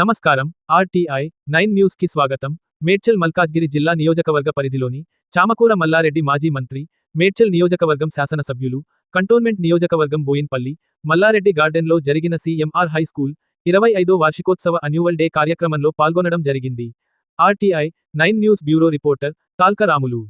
నమస్కారం. RTI nine న్యూస్కి స్వాగతం. మేడ్చల్ మల్కాజ్గిరి జిల్లా నియోజకవర్గ పరిధిలోని చామకూర మల్లారెడ్డి మాజీ మంత్రి మేడ్చల్ నియోజకవర్గం శాసనసభ్యులు కంటోన్మెంట్ నియోజకవర్గం బోయిన్పల్లి మల్లారెడ్డి గార్డెన్లో జరిగిన సీఎంఆర్ హై స్కూల్ ఇరవై ఐదో వార్షికోత్సవ అన్యువల్ డే కార్యక్రమంలో పాల్గొనడం జరిగింది. RTI nine news bureau reporter Talkaramulu.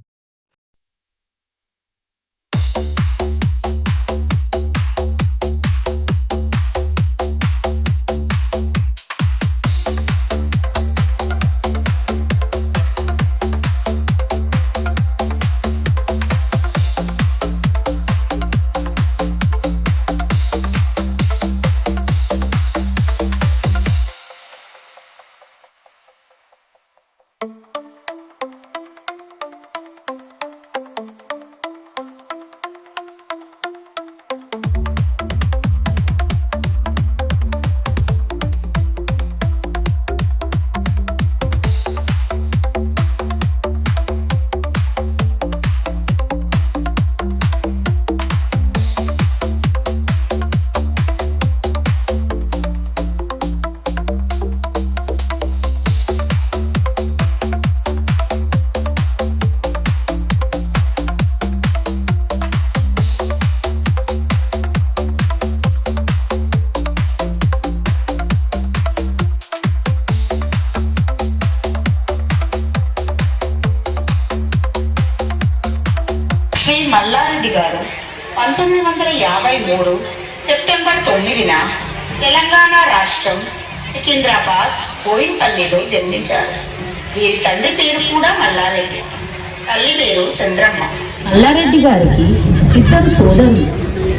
పంతొమ్మిది వందల యాభై మూడు సెప్టెంబర్ తొమ్మిదిన తెలంగాణ రాష్ట్రం సికింద్రాబాద్ బోయిన్పల్లిలో జన్మించారు. వీరి తండ్రి పేరు కూడా మల్లారెడ్డి. తల్లి పేరు చంద్రమ్మ. మల్లారెడ్డి గారికి ఇద్దరు సోదరులు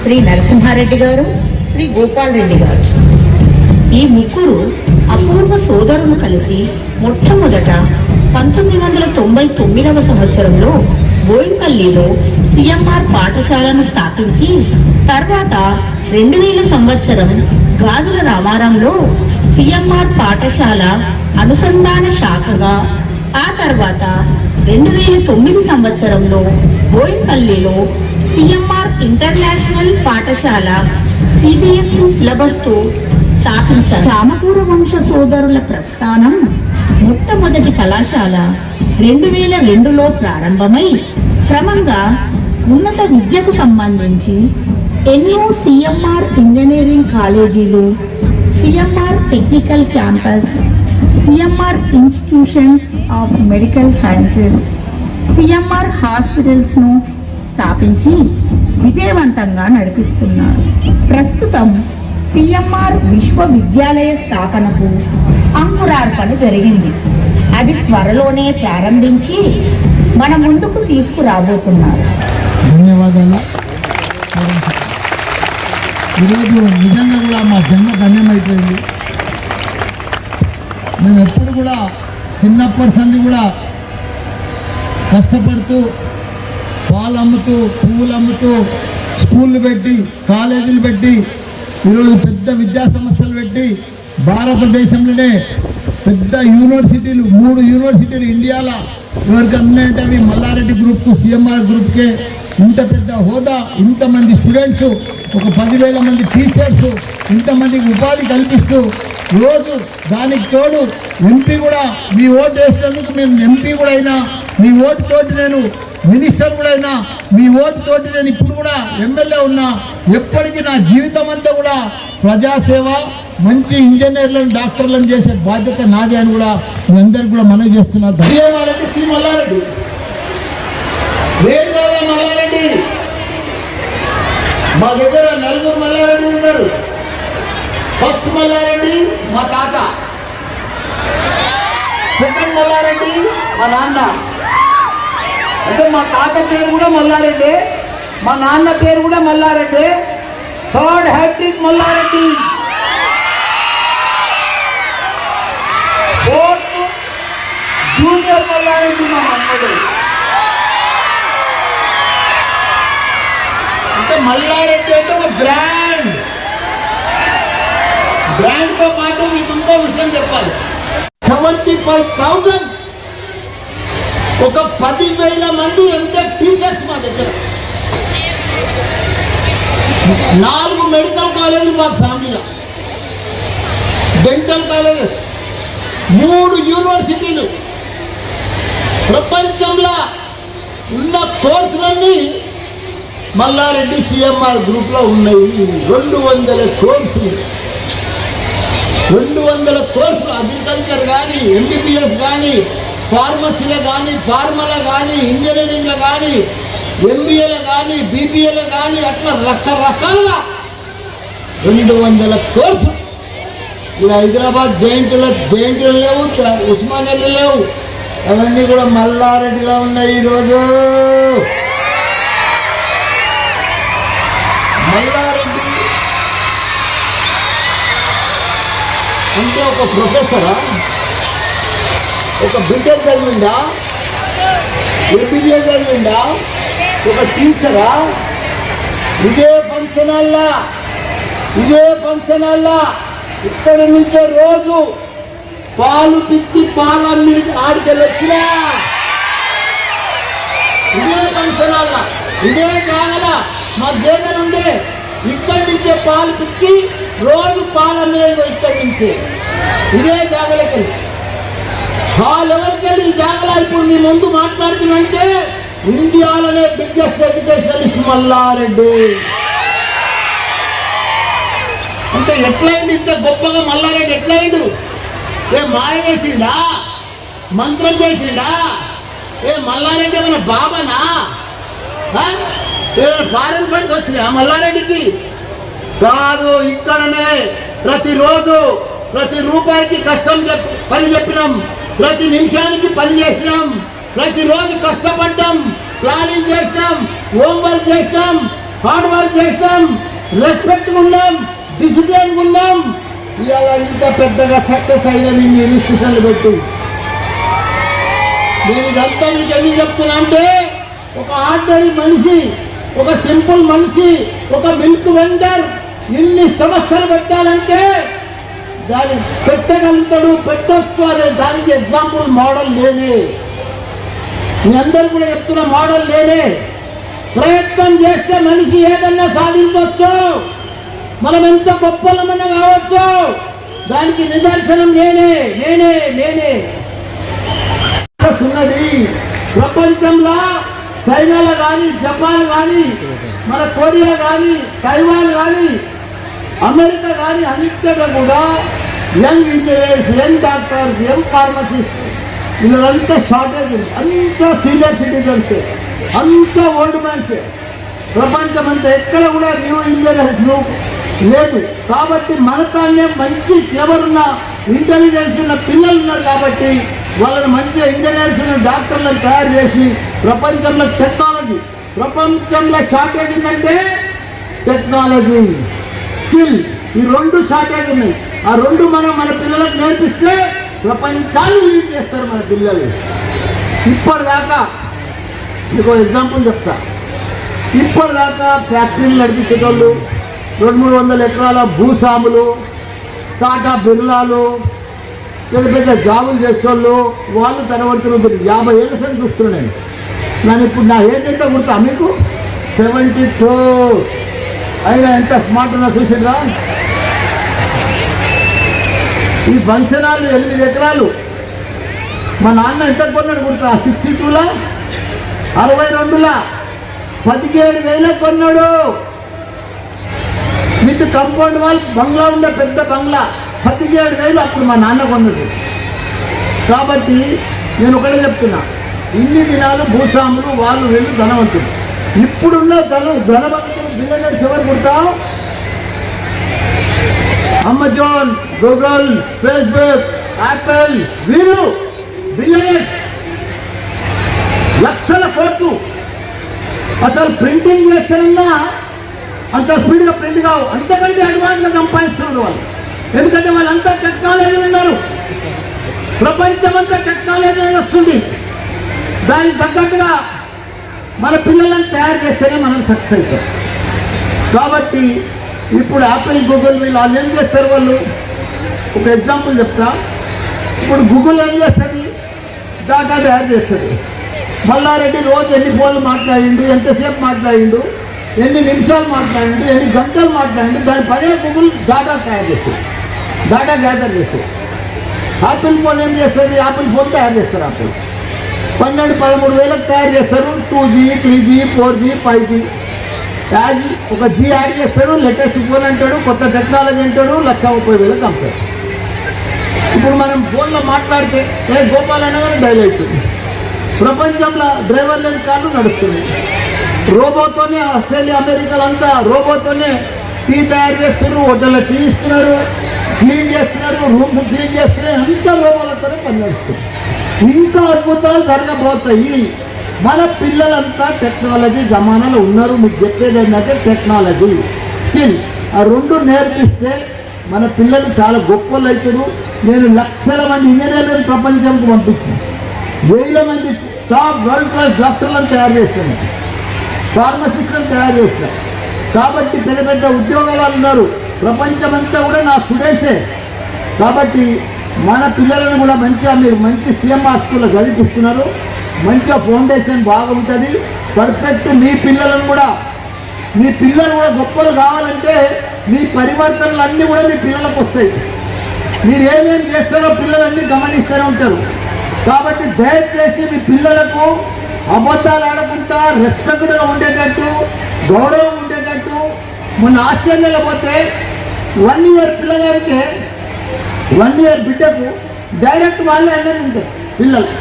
శ్రీ నరసింహారెడ్డి గారు శ్రీ గోపాల్ రెడ్డి గారు. ఈ ముగ్గురు అపూర్వ సోదరులు కలిసి మొట్టమొదట పంతొమ్మిది వందల తొంభై తొమ్మిదవ సంవత్సరంలో బోయిపల్లిలో సిఎంఆర్ పాఠశాలను స్థాపించి తర్వాత రెండు వేల సంవత్సరం గాజుల రామారంలో సిఎంఆర్ పాఠశాల అనుసంధాన శాఖగా ఆ తర్వాత రెండు వేల తొమ్మిది సంవత్సరంలో బోయిన్పల్లిలో సిఎంఆర్ ఇంటర్నేషనల్ పాఠశాల సిబిఎస్ఈ సిలబస్తో స్థాపించారు. చామకూర వంశ సోదరుల ప్రస్థానం మొట్టమొదటి కళాశాల రెండు వేల రెండులో ప్రారంభమై క్రమంగా ఉన్నత విద్యకు సంబంధించి ఎన్నో సిఎంఆర్ ఇంజనీరింగ్ కాలేజీలు CMR technical campus CMR institutions of medical sciences CMR హాస్పిటల్స్ను స్థాపించి విజయవంతంగా నడిపిస్తున్నారు. ప్రస్తుతం సిఎంఆర్ విశ్వవిద్యాలయ స్థాపనకు అంకురార్పణ జరిగింది. అది త్వరలోనే ప్రారంభించి మన ముందుకు తీసుకురాబోతున్నారు. ధన్యవాదాలు. ఈరోజు నిజంగా కూడా మా జన్మ ధన్యమైపోయింది. మేము ఎప్పుడు కూడా చిన్నప్పటి సంది కూడా కష్టపడుతూ పాలు అమ్ముతూ పువ్వులు అమ్ముతూ స్కూళ్ళు పెట్టి కాలేజీలు పెట్టి ఈరోజు పెద్ద విద్యా సంస్థలు పెట్టి భారతదేశంలోనే పెద్ద యూనివర్సిటీలు మూడు యూనివర్సిటీలు ఇండియాలో ఇవరికి అన్నింటి అవి మల్లారెడ్డి గ్రూప్కు సిఎంఆర్ గ్రూప్కే ఇంత పెద్ద హోదా ఇంతమంది స్టూడెంట్స్ ఒక పదివేల మంది టీచర్స్ ఇంతమందికి ఉపాధి కల్పిస్తూ రోజు దానికి తోడు ఎంపీ కూడా మీ ఓటు వేసినందుకు మేము ఎంపీ కూడా అయినా మీ ఓటు తోటి నేను మినిస్టర్ కూడా అయినా మీ ఓటు తోటి నేను ఇప్పుడు కూడా ఎమ్మెల్యే ఉన్నా ఎప్పటికీ నా జీవితం అంతా కూడా ప్రజాసేవ మంచి ఇంజనీర్లను డాక్టర్లను చేసే బాధ్యత నాదే అని కూడా మీ అందరికి కూడా మనవి చేస్తున్నా. ధన్యవాదాలు సి మల్లారెడ్డి. ఏం కాదా మల్లారెడ్డి. మా దగ్గర నలుగురు మల్లారెడ్డి ఉన్నారు. ఫస్ట్ మల్లారెడ్డి మా తాత. సెకండ్ మల్లారెడ్డి మా నాన్న. అంటే మా తాత పేరు కూడా మల్లారెడ్డి మా నాన్న పేరు కూడా Mallareddy third hat trick Mallareddy. Fourth junior Mallareddy మా మన్మడు అంటే మల్లారెడ్డి అంటే ఒక బ్రాండ్. బ్రాండ్తో పాటు మీకు ఇంకో విషయం చెప్పాలి. సెవెంటీ ఫైవ్ థౌజండ్ ఒక పదివేల మంది ఎంటెక్ టీచర్స్ మా దగ్గర. నాలుగు మెడికల్ కాలేజీలు మా ఫ్యామిలీలో. డెంటల్ కాలేజెస్ మూడు యూనివర్సిటీలు. ప్రపంచంలో ఉన్న కోర్సులన్నీ మల్లారెడ్డి సిఎంఆర్ గ్రూప్లో ఉన్నాయి. రెండు వందల కోర్సులు. రెండు వందల కోర్సులు అగ్రికల్చర్ కానీ ఎంబీబీఎస్ కానీ ఫార్మసీలో కానీ ఫార్మలో కానీ ఇంజనీరింగ్లో కానీ ఎంబీఏలో కానీ బీబీఏలో కానీ అట్లా రకరకాలుగా రెండు వందల కోర్సు. ఇప్పుడు హైదరాబాద్ జైంట్లో జైంట్లు లేవు ఉస్మానియాలు లేవు. అవన్నీ కూడా మల్లారెడ్డిలో ఉన్నాయి ఈరోజు. మల్లారెడ్డి అంటే ఒక ప్రొఫెసరా? ఒక బిడ్డలు చదివిండా ఎంబీబీఏ చదివిండా ఒక టీచరా? ఇదే ఫంక్షన్ అల్లా ఇదే ఫంక్షన్ అల్లా ఇక్కడి నుంచే రోజు పాలు పిత్తి పాలు అమ్మి ఆడికెళ్ళి వచ్చినా ఇదే ఫంక్షన్ అల్లా ఇదే కాగల మా దగ్గర ఉండే ఇక్కడి నుంచే పాలు పిత్తి రోజు పాలు అమ్మిన ఇక్కడి నుంచే. ఇదే జాగలకెళ్ళి ఆ లెవెల్కి వెళ్ళి ఈ జాగలా ఇప్పుడు మీ ముందు మాట్లాడుతున్నంటే ఇండియాలోనే బిగ్గెస్ట్ ఎడ్యుకేషనలిస్ట్ మల్లారెడ్డి. అంటే ఎట్లయింది ఇంత గొప్పగా మల్లారెడ్డి? ఎట్లయిండు? ఏ మాయ చేసిండా? మంత్రం చేసిండా? ఏ మల్లారెడ్డి ఏమైనా బాబానా? ఏదైనా ఫారెన్ ఫండ్స్ ఆ మల్లారెడ్డికి? కాదు ఇక్కడనే ప్రతిరోజు ప్రతి రూపాయికి కష్టం చెప్ పని చెప్పినాం. ప్రతి నిమిషానికి పని చేసినాం. ప్రతిరోజు కష్టపడ్డాం. ప్లానింగ్ చేసినాం. హోంవర్క్ చేసినాం. హార్డ్ వర్క్ చేసినాం. రెస్పెక్ట్ ఉన్నాం. డిసిప్లిన్ ఉన్నాం. ఇలా ఇంత పెద్దగా సక్సెస్ అయిన నేను ఇన్స్టిట్యూషన్లు పెట్టి. నేను ఇదంతా మీకు ఎందుకు చెప్తున్నా అంటే ఒక ఆర్డరీ మనిషి ఒక సింపుల్ మనిషి ఒక మిల్క్ వెండర్ ఇన్ని సంస్థలు పెట్టాలంటే దాన్ని పెట్టగలుగుతాడు పెట్టొచ్చు అనే దానికి ఎగ్జాంపుల్ మోడల్ లేనే. మీ అందరు కూడా చెప్తున్న మోడల్ లేనే. ప్రయత్నం చేస్తే మనిషి ఏదన్నా సాధించవచ్చు మనం ఎంత గొప్పలమన్నా కావచ్చు. దానికి నిదర్శనం నేనే నేనే నేనే ఉన్నది. ప్రపంచంలో చైనాలో కానీ జపాన్ కానీ మన కొరియా కానీ తైవాన్ కానీ అమెరికా కానీ అంతటా కూడా young engineers young doctors young pharmacist. వీళ్ళంతా షార్టేజ్ ఉంది అంతా సీనియర్ సిటిజన్స్ అంతా ఓల్డ్ మ్యాన్స్. ప్రపంచం అంతా ఎక్కడ కూడా న్యూ ఇంజనీర్స్ లేదు. కాబట్టి మనతాన్నే మంచి క్లవర్ ఉన్న ఇంటెలిజెన్స్ ఉన్న పిల్లలు ఉన్నారు కాబట్టి వాళ్ళని మంచిగా ఇంజనీర్స్ డాక్టర్లను తయారు చేసి ప్రపంచంలో టెక్నాలజీ ప్రపంచంలో షార్టేజ్ ఏంటంటే టెక్నాలజీ స్కిల్ ఈ రెండు షార్టేజ్ ఉన్నాయి ఆ రెండు మనం మన పిల్లలకు నేర్పిస్తే ప్రపంచాన్ని లీడ్ చేస్తారు మన పిల్లలు. ఇప్పటిదాకా మీకు ఎగ్జాంపుల్ చెప్తా. ఇప్పటిదాకా ఫ్యాక్టరీలు నడిపించేటోళ్ళు రెండు మూడు వందల ఎకరాల భూస్వాములు టాటా బిర్లాలు పెద్ద పెద్ద జాబులు చేసేవాళ్ళు వాళ్ళు ధనవంతులు ఉంటారు. యాభై ఏళ్ళ సరి చూస్తున్నాను నేను. ఇప్పుడు నా ఏజ్ ఎంత గుర్తా మీకు? Seventy two. అయినా ఎంత స్మార్ట్ ఉన్నా చూసిండ్రా? ఈ ఫంక్షన్ హాల్ ఎనిమిది ఎకరాలు. మా నాన్న ఎంత కొన్నాడు గుర్తా? సిక్స్టీ టూలా అరవై రెండులా? పదిహేడు వేల కొన్నాడు. విత్ కంపౌండ్ వాల్ బంగ్లా ఉండే పెద్ద బంగ్లా. పదిహేడు వేలు అప్పుడు మా నాన్న కొన్నాడు. కాబట్టి నేను ఒకటే చెప్తున్నా. ఇన్ని దినాలు భూస్వాములు వాళ్ళు వీళ్ళు ధనవంతులు. ఇప్పుడున్న ధన ధనవంతులు billionaires Amazon Google Facebook Apple వీళ్ళు బిల్లనర్స్ లక్షల కోట్లు. అసలు ప్రింటింగ్ చేస్తారన్నా అంత స్పీడ్గా ప్రింట్ కావు. అంతకంటే అడ్వాన్స్గా సంపాదిస్తున్నారు వాళ్ళు. ఎందుకంటే వాళ్ళంతా టెక్నాలజీ ఉన్నారు ప్రపంచమంతా టెక్నాలజీ వస్తుంది. దానికి తగ్గట్టుగా మన పిల్లలను తయారు చేస్తేనే మనం సక్సెస్ అవుతాం. కాబట్టి ఇప్పుడు యాపిల్ గూగుల్ వీళ్ళు వాళ్ళు ఏం చేస్తారు వాళ్ళు? ఒక ఎగ్జాంపుల్ చెప్తా. ఇప్పుడు గూగుల్ ఏం చేస్తుంది? డాటా తయారు చేస్తుంది. మల్లారెడ్డి రోజు ఎన్ని ఫోన్లు మాట్లాడిండు ఎంతసేపు మాట్లాడిండు ఎన్ని నిమిషాలు మాట్లాడిండు ఎన్ని గంటలు మాట్లాడిండు దాని పదే గూగుల్ డాటా తయారు చేస్తుంది. డాటా గ్యాదర్ చేస్తుంది. ఆపిల్ ఫోన్ ఏం చేస్తుంది? ఆపిల్ ఫోన్ తయారు చేస్తారు ఆపిల్ పన్నెండు పదమూడు వేలకు తయారు చేస్తారు. Two G three G four G five G as ఒక జీ యాడ్ చేస్తాడు లేటెస్ట్ ఫోన్ అంటాడు కొత్త టెక్నాలజీ అంటాడు లక్ష ముప్పై వేలు అమ్ముతాడు ఇప్పుడు మనం ఫోన్లో మాట్లాడితే ఏ గోపాల్ అనగానే డైల్ అవుతుంది ప్రపంచంలో డ్రైవర్ లేని కార్లు నడుస్తున్నాయి. రోబోతోనే ఆస్ట్రేలియా అమెరికాలంతా రోబోతోనే టీ తయారు చేస్తున్నారు హోటల్లో టీ ఇస్తున్నారు క్లీన్ చేస్తున్నారు రూమ్ క్లీన్ చేస్తున్నారు అంతా రోబోలతోనే పనిచేస్తున్నారు. ఇంకా అద్భుతాలు జరగబోతాయి. మన పిల్లలంతా టెక్నాలజీ జమానాలో ఉన్నారు. మీకు చెప్పేది ఏంటంటే టెక్నాలజీ. స్కిల్. ఆ రెండు నేర్పిస్తే మన పిల్లలు చాలా గొప్పలు అవుతారు నేను లక్షల మంది ఇంజనీర్లను ప్రపంచంకు పంపించాను. వేల మంది టాప్ వరల్డ్ క్లాస్ డాక్టర్లను తయారు చేస్తాను ఫార్మసిస్ట్లను తయారు చేస్తాను కాబట్టి పెద్ద పెద్ద ఉద్యోగాలు ఉన్నారు ప్రపంచమంతా కూడా నా స్టూడెంట్సే. కాబట్టి మన పిల్లలను కూడా మంచిగా మీరు మంచి సీఎం హాస్కూల్లో చదివిస్తున్నారు మంచిగా ఫౌండేషన్ బాగుంటుంది పర్ఫెక్ట్ మీ పిల్లలను కూడా. మీ పిల్లలు కూడా గొప్పలు కావాలంటే మీ పరివర్తనలు అన్నీ కూడా మీ పిల్లలకు వస్తాయి. మీరు ఏమేం చేస్తారో పిల్లలన్నీ గమనిస్తూనే ఉంటారు. కాబట్టి దయచేసి మీ పిల్లలకు అబద్ధాలు ఆడకుండా రెస్పెక్ట్గా ఉండేటట్టు గౌరవం ఉండేటట్టు మొన్న ఆస్ట్రేలియాలో పోతే వన్ ఇయర్ పిల్లగారికి వన్ ఇయర్ బిడ్డకు డైరెక్ట్ వాళ్ళే అన్నది ఉంటారు పిల్లలు.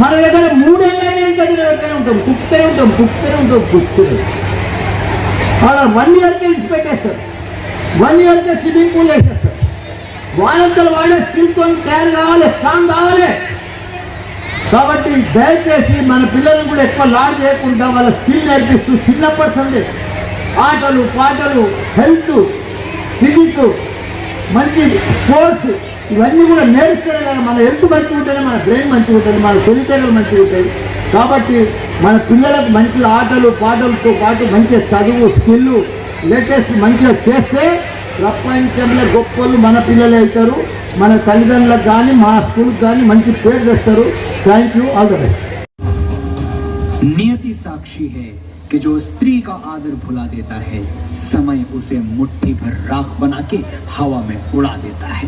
మన దగ్గర మూడేళ్ళైనా ఇంకా పెడుతూనే ఉంటాం కుక్కుతూనే ఉంటాం కుక్కుతూనే ఉంటాం కుక్కుతూనే. వాళ్ళ వన్ ఇయర్కే ఇడిచి పెట్టేస్తారు. వన్ ఇయర్కే స్విమ్మింగ్ పూల్ వేసేస్తారు. వాళ్ళంతలో వాడే స్కిల్తో తయారు కావాలి స్ట్రాంగ్ కావాలి. కాబట్టి దయచేసి మన పిల్లలను కూడా ఎక్కువ లాడ్ చేయకుండా వాళ్ళ స్కిల్ నేర్పిస్తూ చిన్నప్పటి సందేశం ఆటలు పాటలు హెల్త్ ఫిజిక్ మంచి స్పోర్ట్స్ ఇవన్నీ కూడా నేర్స్తేనే కదా మన హెల్త్ మంచిగా ఉంటేనే మన బ్రెయిన్ మంచిగా ఉంటుంది మన తెలివితేటలు మంచిగా ఉంటాయి కాబట్టి మన పిల్లలకు మంచి ఆటలు పాటలతో పాటు మంచిగా చదువు స్కిల్ లేటెస్ట్ మంచిగా చేస్తే ప్రపంచంలో గొప్పలు మన పిల్లలే అవుతారు మన తల్లిదండ్రులకు కానీ మా స్కూల్కి కానీ మంచి పేరు తెస్తారు thank you all the best Niyati Sakshi है कि जो स्त्री का आदर भुला देता है समय उसे मुट्ठी भर राख बना के हवा में उड़ा देता है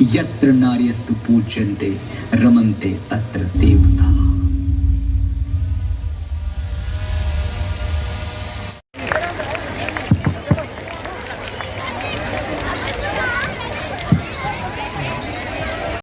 યત્ર નાર્યસ્તુ પૂજ્યન્તે રમન્તે તત્ર દેવતા